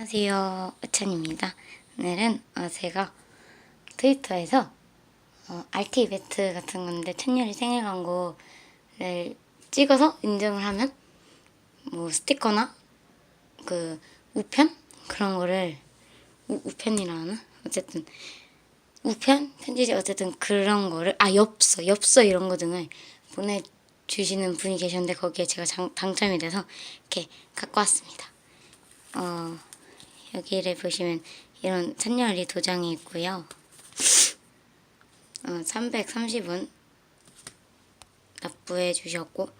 안녕하세요. 우찬입니다. 오늘은 어, 제가 트위터에서 어, RT 이벤트 같은 건데 천열이 생일 광고를 찍어서 인증을 하면 뭐 스티커나 그 우편 그런 거를 우, 우편이라 하나? 어쨌든 우편 편지지 어쨌든 그런 거를 아 엽서 엽서 이런 거 등을 보내주시는 분이 계셨는데 거기에 제가 장- 당첨이 돼서 이렇게 갖고 왔습니다. 어 여기를 보시면 이런 산열이 도장이 있고요. 어, 330원 납부해 주셨고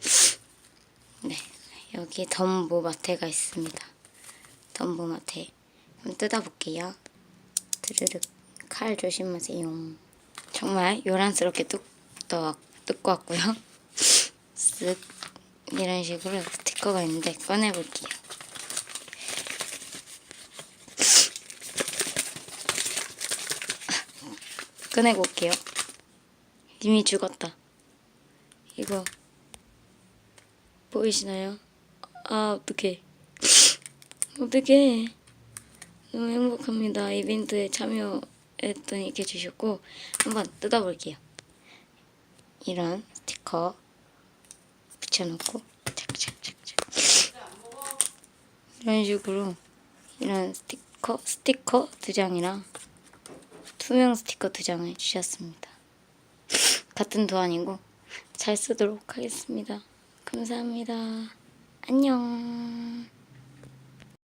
네 여기 덤보 마테가 있습니다. 덤보 마테 한번 뜯어볼게요. 드르륵 칼 조심하세요. 정말 요란스럽게 뚝 떠, 뜯고 왔고요. 쓱 이런 식으로 스티커가 있는데 꺼내볼게요. 꺼내고 올게요. 이미 죽었다. 이거 보이시나요? 아 어떡해. 어떡해. 너무 행복합니다. 이벤트에 참여했더니 이렇게 주셨고 한번 뜯어볼게요. 이런 스티커 붙여놓고 착착착착 이런 식으로 이런 스티커 스티커 두 장이랑 투명 스티커 두 장을 주셨습니다. 같은 도안이고 잘 쓰도록 하겠습니다. 감사합니다. 안녕.